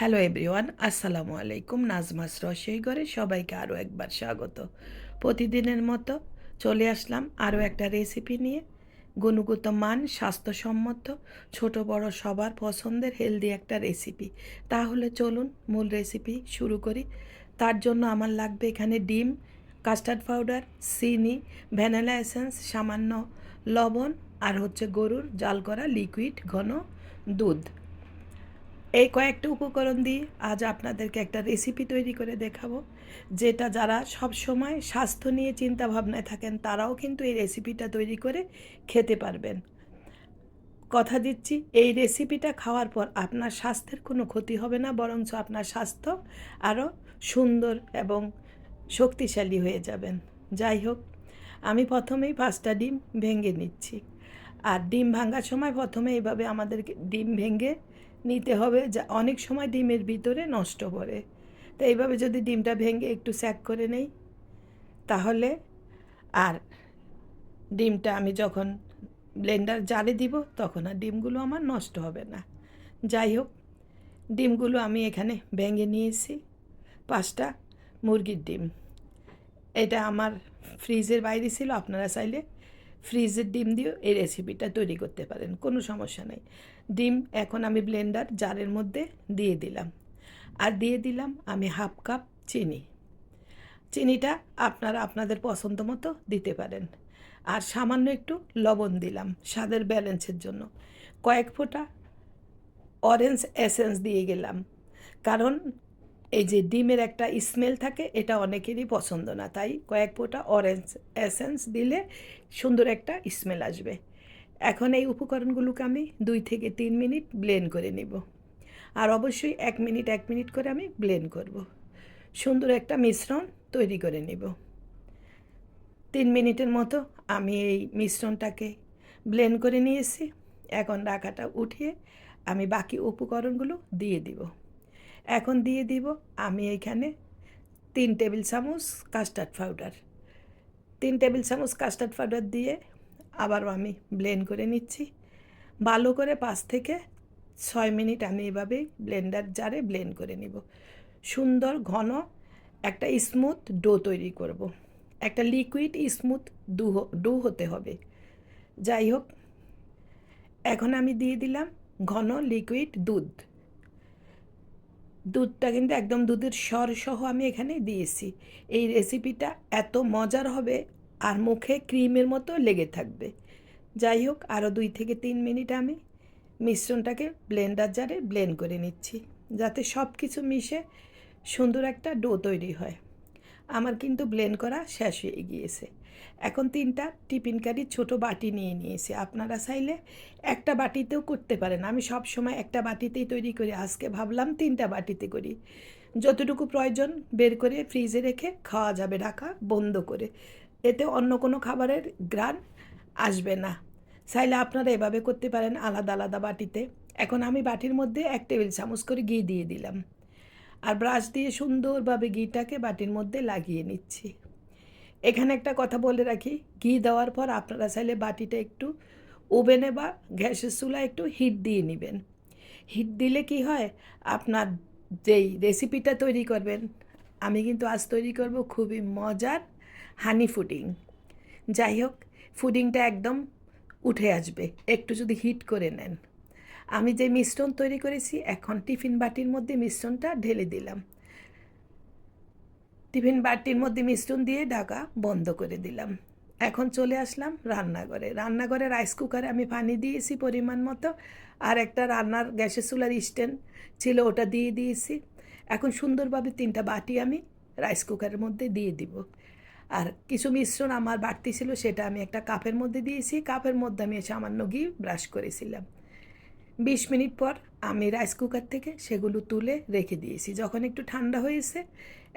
Hello everyone আসসালামু আলাইকুম নাজমাস রসই ঘরে সবাইকে আরও একবার স্বাগত। প্রতিদিনের মতো চলে আসলাম আরও একটা রেসিপি নিয়ে। গুণগত মান, স্বাস্থ্যসম্মত, ছোট বড় সবার পছন্দের হেলদি একটা রেসিপি তাহলে চলুন মূল রেসিপি শুরু করি। তার জন্য আমার লাগবে এখানে ডিম কাস্টার্ড পাউডার চিনি ভ্যানিলা এসেন্স সামান্য লবণ আর হচ্ছে গরুর জাল করা লিকুইড ঘন দুধ। এই কয়েকটা উপকরণ দিয়ে আজ আপনাদেরকে একটা রেসিপি তৈরি করে দেখাবো, যেটা যারা সব সময় স্বাস্থ্য নিয়ে চিন্তা ভাবনায় থাকেন, তারাও কিন্তু এই রেসিপিটা তৈরি করে খেতে পারবেন। কথা দিচ্ছি, এই রেসিপিটা খাওয়ার পর আপনার স্বাস্থ্যের কোনো ক্ষতি হবে না, বরঞ্চ আপনার স্বাস্থ্য আরও সুন্দর এবং শক্তিশালী হয়ে যাবেন। যাই হোক, আমি প্রথমেই পাঁচটা ডিম ভেঙে নিচ্ছি। আর ডিম ভাঙার সময় প্রথমে এইভাবে আমাদেরকে ডিম ভেঙে নিতে হবে যা অনেক সময় ডিমের ভিতরে নষ্ট করে তো এইভাবে যদি ডিমটা ভেঙে একটু স্যাক করে নেই, তাহলে আর ডিমটা আমি যখন ব্লেন্ডার জারে দিব, তখন আর ডিমগুলো আমার নষ্ট হবে না। যাই হোক, ডিমগুলো আমি এখানে ভেঙে নিয়েছি, পাঁচটা মুরগির ডিম। এটা আমার ফ্রিজের বাইরে ছিল, আপনারা চাইলে ফ্রিজের ডিম দিয়েও এই রেসিপিটা তৈরি করতে পারেন, কোনো সমস্যা নেই। ডিম এখন আমি ব্লেন্ডার জারের মধ্যে দিয়ে দিলাম। আর দিয়ে দিলাম আমি হাফ কাপ চিনি। চিনিটা আপনারা আপনাদের পছন্দ মতো দিতে পারেন। আর সামান্য একটু লবণ দিলাম স্বাদের ব্যালেন্সের জন্য। কয়েক ফোঁটা অরেঞ্জ এসেন্স দিয়ে গেলাম। কারণ এই যে ডিমের একটা স্মেল থাকে, এটা অনেকেরই পছন্দ না। তাই কয়েক ফোঁটা অরেঞ্জ এসেন্স দিলে সুন্দর একটা স্মেল আসবে। এখন এই উপকরণগুলোকে আমি দুই থেকে তিন মিনিট ব্লেন্ড করে নিব। আর অবশ্যই এক মিনিট এক মিনিট করে আমি ব্লেন্ড করব। সুন্দর একটা মিশ্রণ তৈরি করে নিব। তিন মিনিটের মতো আমি এই মিশ্রণটাকে ব্লেন্ড করে নিয়েছি। এখন রাখাটা উঠিয়ে আমি বাকি উপকরণগুলো দিয়ে দিব। এখন দিয়ে দিব আমি এখানে তিন টেবিল চামচ কাস্টার্ড পাউডার তিন টেবিল চামচ কাস্টার্ড পাউডার দিয়ে আবারও আমি ব্লেন্ড করে নিচ্ছি। ভালো করে পাঁচ থেকে ছয় মিনিট আমি এভাবেই ব্লেন্ডার জারে ব্লেন্ড করে নিব। সুন্দর ঘন একটা স্মুথ ডো তৈরি করব। একটা লিকুইড স্মুথ ডু ডো হতে হবে। যাই হোক, এখন আমি দিয়ে দিলাম ঘন লিকুইড দুধ। দুধটা কিন্তু একদম দুধের স্বর সহ আমি এখানে দিয়েছি। এই রেসিপিটা এত মজার হবে আর মুখে ক্রিমের মতো লেগে থাকবে। যাই হোক আরও দুই থেকে তিন মিনিট আমি মিশ্রণটাকে ব্লেন্ডার জারে ব্লেন্ড করে নিচ্ছি, যাতে সব কিছু মিশে সুন্দর একটা ডো তৈরি হয়। আমার কিন্তু ব্লেন্ড করা শেষ হয়ে গিয়েছে। এখন তিনটা টিফিন কারি ছোট বাটি নিয়ে নিয়েছি। আপনারা চাইলে একটা বাটিতেও করতে পারেন। আমি সব সময় একটা বাটিতেই তৈরি করি। আজকে ভাবলাম তিনটা বাটিতে করি। যতটুকু প্রয়োজন বের করে ফ্রিজে রেখে খাওয়া যাবে ঢাকা বন্ধ করে। এতে অন্য কোনো খাবারের গ্রান আসবে না। চাইলে আপনারা এভাবে করতে পারেন আলাদা আলাদা বাটিতে। এখন আমি বাটির মধ্যে এক টেবিল চামচ করে ঘি দিয়ে দিলাম। আর ব্রাশ দিয়ে সুন্দরভাবে ঘিটাকে বাটির মধ্যে লাগিয়ে নিচ্ছি। এখানে একটা কথা বলে রাখি, ঘি দেওয়ার পর আপনারা চাইলে বাটিটা একটু ওভেনে বা গ্যাসের চুলা একটু হিট দিয়ে নেবেন। হিট দিলে কি হয়? আপনার যেই রেসিপিটা তৈরি করবেন, আমি কিন্তু আজ তৈরি করব খুবই মজার হানি ফুডিং যাই হোক ফুডিংটা একদম উঠে আসবে, একটু যদি হিট করে নেন। আমি যে মিশ্রণ তৈরি করেছি, এখন টিফিন বাটির মধ্যে মিশ্রণটা ঢেলে দিলাম। টিফিন বাটির মধ্যে মিশ্রণ দিয়ে ঢাকা বন্ধ করে দিলাম। এখন চলে আসলাম রান্নাঘরে। রান্নাঘরে রাইস কুকারে আমি পানি দিয়েছি পরিমাণ মতো, আর একটা রান্নার গ্যাসের চুলার স্ট্যান্ড ছিল ওটা দিয়ে দিয়েছি। এখন সুন্দরভাবে তিনটা বাটি আমি রাইস কুকারের মধ্যে দিয়ে দিব। আর কিছু মিশ্রণ আমার বাড়তি ছিল সেটা আমি একটা কাপের মধ্যে দিয়েছি। কাপের মধ্যে আমি সামান্য ঘি ব্রাশ করেছিলাম। বিশ মিনিট পর আমি রাইস কুকার থেকে সেগুলো তুলে রেখে দিয়েছি। যখন একটু ঠান্ডা হয়েছে,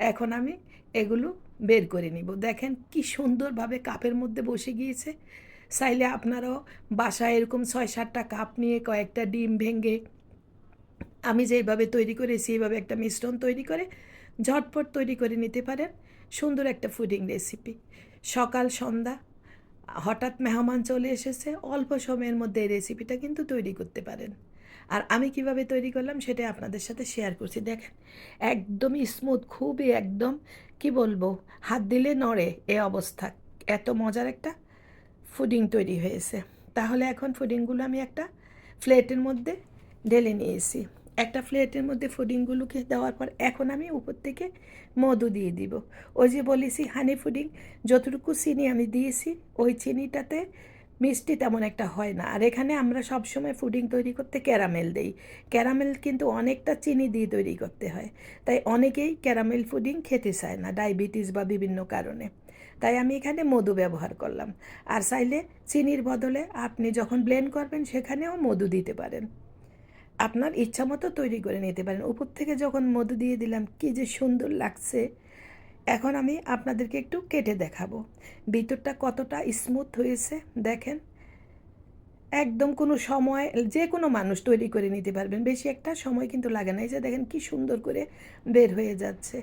এখন আমি এগুলো বের করে নিব। দেখেন কি সুন্দরভাবে কাপের মধ্যে বসে গিয়েছে। চাইলে আপনারাও বাসায় এরকম ছয় সাতটা কাপ নিয়ে কয়েকটা ডিম ভেঙে আমি যেভাবে তৈরি করেছি, এইভাবে একটা মিশ্রণ তৈরি করে ঝটপট তৈরি করে নিতে পারেন। সুন্দর একটা ফুডিং রেসিপি সকাল, সন্ধ্যা, হঠাৎ মেহমান চলে এসেছে, অল্প সময়ের মধ্যে এই রেসিপিটা কিন্তু তৈরি করতে পারেন। আর আমি কীভাবে তৈরি করলাম সেটা আপনাদের সাথে শেয়ার করছি। দেখেন, একদমই স্মুথ খুবই একদম, কি বলব, হাত দিলে নড়ে এ অবস্থা। এত মজার একটা ফুডিং তৈরি হয়েছে। তাহলে এখন ফুডিংগুলো আমি একটা প্লেটের মধ্যে ঢেলে নিয়েছি। একটা প্লেটের মধ্যে ফুডিংগুলোকে দেওয়ার পর এখন আমি উপর থেকে মধু দিয়ে দিব। ওই যে বলেছি হানি ফুডিং যতটুকু চিনি আমি দিয়েছি, ওই চিনিটাতে মিষ্টি তেমন একটা হয় না। আর এখানে আমরা সবসময় ফুডিং তৈরি করতে ক্যারামেল দেই। ক্যারামেল কিন্তু অনেকটা চিনি দিয়ে তৈরি করতে হয়। তাই অনেকেই ক্যারামেল ফুডিং খেতে চায় না, ডায়াবেটিস বা বিভিন্ন কারণে। তাই আমি এখানে মধু ব্যবহার করলাম। আর চাইলে চিনির বদলে আপনি যখন ব্লেন্ড করবেন সেখানেও মধু দিতে পারেন। আপনার ইচ্ছা মতো তৈরি করে নিতে পারেন। উপর থেকে যখন মধু দিয়ে দিলাম, কি যে সুন্দর লাগছে। এখন আমি আপনাদেরকে একটু কেটে দেখাবো। ভিতরটা কতটা স্মুথ হয়েছে, দেখেন। একদম কোনো সময়, যে কোনো মানুষ তৈরি করে নিতে পারবেন। বেশি একটা সময় কিন্তু লাগে না। এই যে দেখেন কি সুন্দর করে বের হয়ে যাচ্ছে।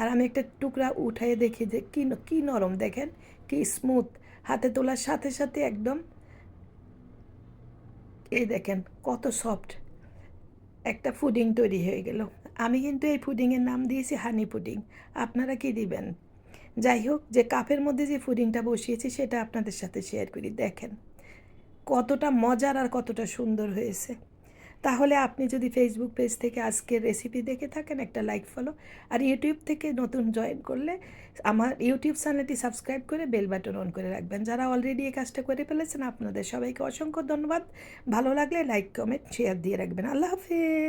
আর আমি একটা টুকরা উঠাই দেখি যে কি কি নরম, দেখেন। কি স্মুথ হাতে তোলার সাথে সাথে একদম এই দেখেন কত সফট একটা ফুডিং তৈরি হয়ে গেল। আমি কিন্তু এই ফুডিংয়ের নাম দিয়েছি হানি পুডিং। আপনারা কি দিবেন? যাই হোক, যে কাপের মধ্যে যে ফুডিংটা বসিয়েছি সেটা আপনাদের সাথে শেয়ার করি। দেখেন, কতটা মজার আর কতটা সুন্দর হয়েছে। তাহলে আপনি যদি ফেসবুক পেজ থেকে আজকের রেসিপি দেখে থাকেন, একটা লাইক ফলো আর ইউটিউব থেকে নতুন জয়েন করলে আমার ইউটিউব চ্যানেলটি সাবস্ক্রাইব করে বেল বাটন অন করে রাখবেন। যারা অলরেডি এই কাজটা করে ফেলেছেন, আপনাদের সবাইকে অসংখ্য ধন্যবাদ। ভালো লাগলে লাইক কমেন্ট শেয়ার দিয়ে রাখবেন। আল্লাহ হাফিজ।